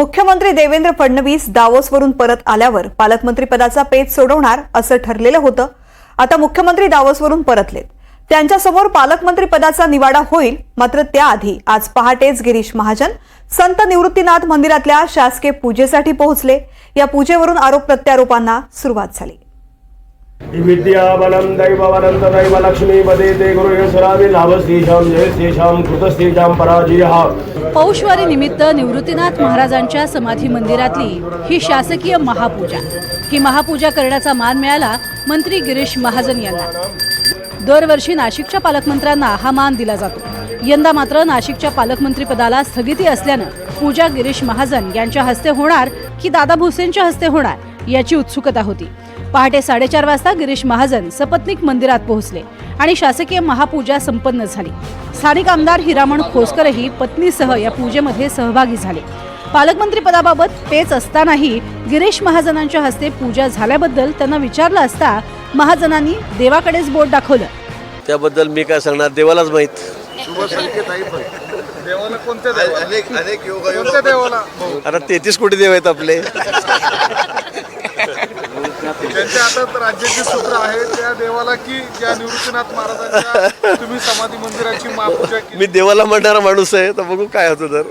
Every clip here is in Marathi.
मुख्यमंत्री देवेंद्र फडणवीस दावोसवरून परत आल्यावर पालकमंत्रीपदाचा पेच सोडवणार असं ठरलेलं होतं. आता मुख्यमंत्री दावोसवरून परतलेत. त्यांच्यासमोर पालकमंत्रीपदाचा निवाडा होईल मात्र त्याआधी आज पहाटेच गिरीश महाजन संत निवृत्तीनाथ मंदिरातल्या शासकीय पूजेसाठी पोहोचले. या पूजेवरून आरोप प्रत्यारोपांना सुरुवात झाली. विद्याबलं दैववनं तदैव लक्ष्मीपदे ते गुरुयशरामि लाभस्तेषां जयस्तेषां कृतस्तेषां पराजयः पौषवारी निमित्त निवृत्तीनाथ महाराजांच्या समाधी मंदिरातली ही शासकीय महापूजा. ही महापूजा करण्याचा मान मिळाला मंत्री गिरीश महाजन यांना. दरवर्षी नाशिकच्या पालकमंत्र्यांना हा मान दिला जातो. यंदा मात्र नाशिकच्या पालकमंत्रीपदाला स्थगिती असल्यानं पूजा गिरीश महाजन यांच्या हस्ते होणार की दादा भुसेंच्या हस्ते होणार याची उत्सुकता होती. पहाटे साडेचार वाजता गिरीश महाजन सपत्नीक मंदिरात पोहोचले आणि शासकीय महापूजा संपन्न झाली. स्थानिक आमदार हिरामण खोसकरही पत्नीसह या पूजेमध्ये सहभागी झाले. पालकमंत्री पदाबाबत पेच असतानाही गिरीश महाजनांच्या हस्ते पूजा झाल्याबद्दल त्यांना विचारलं असता महाजनांनी देवाकडेच बोट दाखवलं. त्याबद्दल मी काय सांगणार? देवालाच माहीत. देवाला कोणत्या देवाला? अनेक अनेक योग आता तेहतीस कोटी देव आहेत आपले. त्यांच्या हातात राज्याची सूत्र आहे त्या देवाला की ज्या निवृत्तीनाथ महाराजांच्या तुम्ही समाधी मंदिराची महापूजा केली. मी देवाला म्हणणारा माणूस आहे तर बघू काय होतं तर.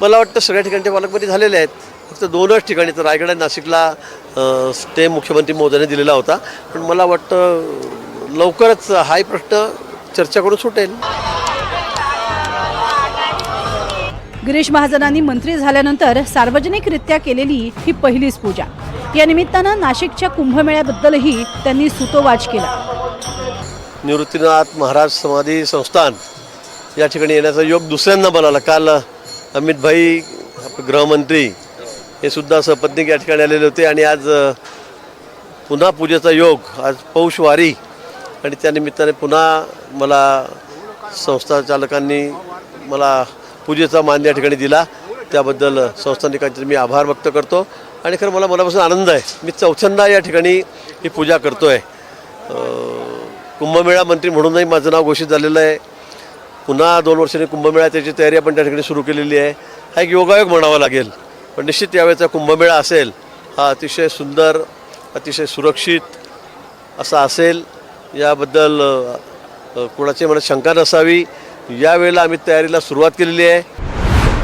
मला वाटतं सगळ्या ठिकाणचे पालकमंत्री झालेले आहेत. फक्त दोनच ठिकाणी तर रायगड आणि नाशिकला अं, स्टे मुख्यमंत्री महोदयाने दिलेला होता. पण मला वाटतं लवकरच हाही प्रश्न चर्चा करून सुटेल. गिरीश महाजनांनी मंत्री झाल्यानंतर सार्वजनिकरित्या केलेली ही पहिलीच पूजा. या निमित्तानं नाशिकच्या कुंभमेळ्याबद्दलही त्यांनी सुतोवाच केला. निवृत्तीनाथ महाराज समाधी संस्थान या ठिकाणी येण्याचा योग दुसऱ्यांदा बनाला. काल अमित भाई गृहमंत्री हे सुद्धा सपत्नीक या ठिकाणी आलेले होते आणि आज पुन्हा पूजेचा योग आज पौष वारी आणि त्यानिमित्ताने पुन्हा मला संस्था चालकांनी मला पूजेचा मान या ठिकाणी दिला. त्याबद्दल संस्थानिकांचे मी आभार व्यक्त करतो. आणि खरं मला मनापासून आनंद आहे. मी चौथ्यांदा या ठिकाणी ही पूजा करतो आहे कुंभमेळा मंत्री म्हणूनही माझं नाव घोषित झालेलं आहे. पुन्हा दोन वर्षांनी कुंभमेळा त्याची तयारी आपण त्या ठिकाणी सुरू केलेली आहे. हा एक योगायोग म्हणावा लागेल. पण निश्चित यावेळेचा कुंभमेळा असेल हा अतिशय सुंदर अतिशय सुरक्षित असा असेल. याबद्दल कुणाची मला कोणाची शंका नसावी. यावेळेला आम्ही तयारीला सुरुवात केलेली आहे.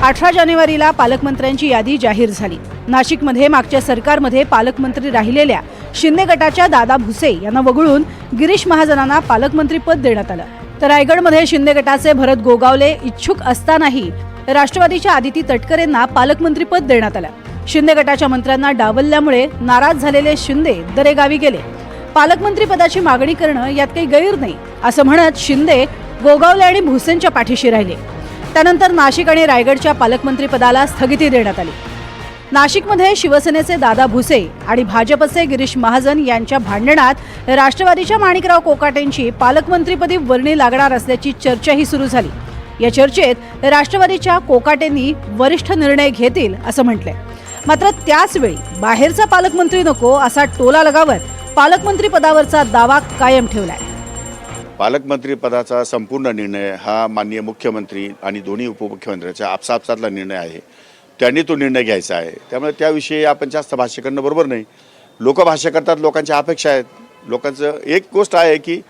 अठरा जानेवारीला पालकमंत्र्यांची यादी जाहीर झाली. नाशिकमध्ये मागच्या सरकारमध्ये पालकमंत्री राहिलेल्या शिंदे गटाच्या दादा भुसे यांना वगळून गिरीश महाजनांना पालकमंत्रीपद देण्यात आलं. तर रायगडमध्ये शिंदे गटाचे भरत गोगावले इच्छुक असतानाही राष्ट्रवादीच्या आदिती तटकरेंना पालकमंत्रीपद देण्यात आलं. शिंदे गटाच्या मंत्र्यांना डावलल्यामुळे नाराज झालेले शिंदे दरेगावी गेले. पालकमंत्री पदाची मागणी करणं यात काही गैर नाही असं म्हणत शिंदे गोगावले आणि भुसेंच्या पाठीशी राहिले. त्यानंतर नाशिक आणि रायगडच्या पालकमंत्रीपदाला स्थगिती देण्यात आली. नाशिकमध्ये शिवसेनेचे दादा भुसे आणि भाजपचे गिरीश महाजन यांच्या भांडणात राष्ट्रवादीच्या माणिकराव कोकाटेंची पालकमंत्रीपदी वर्णी लागणार असल्याची चर्चाही सुरू झाली. या चर्चेत राष्ट्रवादीच्या कोकाटेंनी वरिष्ठ निर्णय घेतील असं म्हटलंय. मात्र त्याचवेळी बाहेरचा पालकमंत्री नको असा टोला लगावत पालकमंत्री पदावरचा दावा कायम ठेवलाय. पालकमंत्री पदाचा संपूर्ण निर्णय हा माननीय मुख्यमंत्री आणि दोन्ही उपमुख्यमंत्र्यांच्या आपसापसातला निर्णय आहे. त्यांनी तो निर्णय घ्यायचा आहे. त्यामुळे त्याविषयी आपण जास्त भाष्य करणं बरोबर नाही. लोक भाष्य करतात लोकांच्या अपेक्षा आहेत. लोकांचं एक गोष्ट आहे की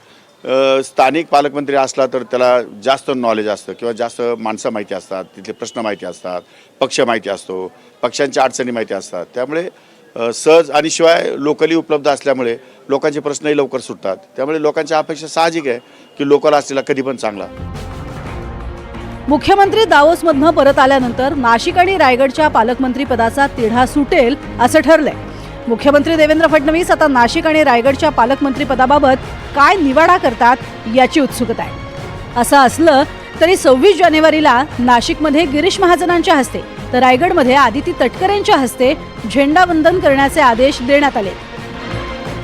स्थानिक पालकमंत्री असला तर त्याला जास्त नॉलेज असतं किंवा जास्त माणसं माहिती असतात तिथले प्रश्न माहिती असतात पक्ष माहिती असतो पक्षांच्या अडचणी माहिती असतात. त्यामुळे सहज आणि शिवाय लोकली उपलब्ध असल्यामुळे लोकांचे प्रश्नही लवकर सुटतात. त्यामुळे लोकांच्या अपेक्षा साहजिक आहे की लोकल असलेला कधी पण चांगला. मुख्यमंत्री दावोसमधनं परत आल्यानंतर नाशिक आणि रायगडच्या पालकमंत्री पदाचा तिढा सुटेल असं ठरलंय. मुख्यमंत्री देवेंद्र फडणवीस आता नाशिक आणि रायगडच्या पालकमंत्री पदाबाबत काय निवाडा करतात याची उत्सुकता आहे. असं असलं तरी सव्वीस जानेवारीला नाशिकमध्ये गिरीश महाजनांच्या हस्ते तर रायगडमध्ये आदिती तटकरेंच्या हस्ते झेंडावंदन करण्याचे आदेश देण्यात आले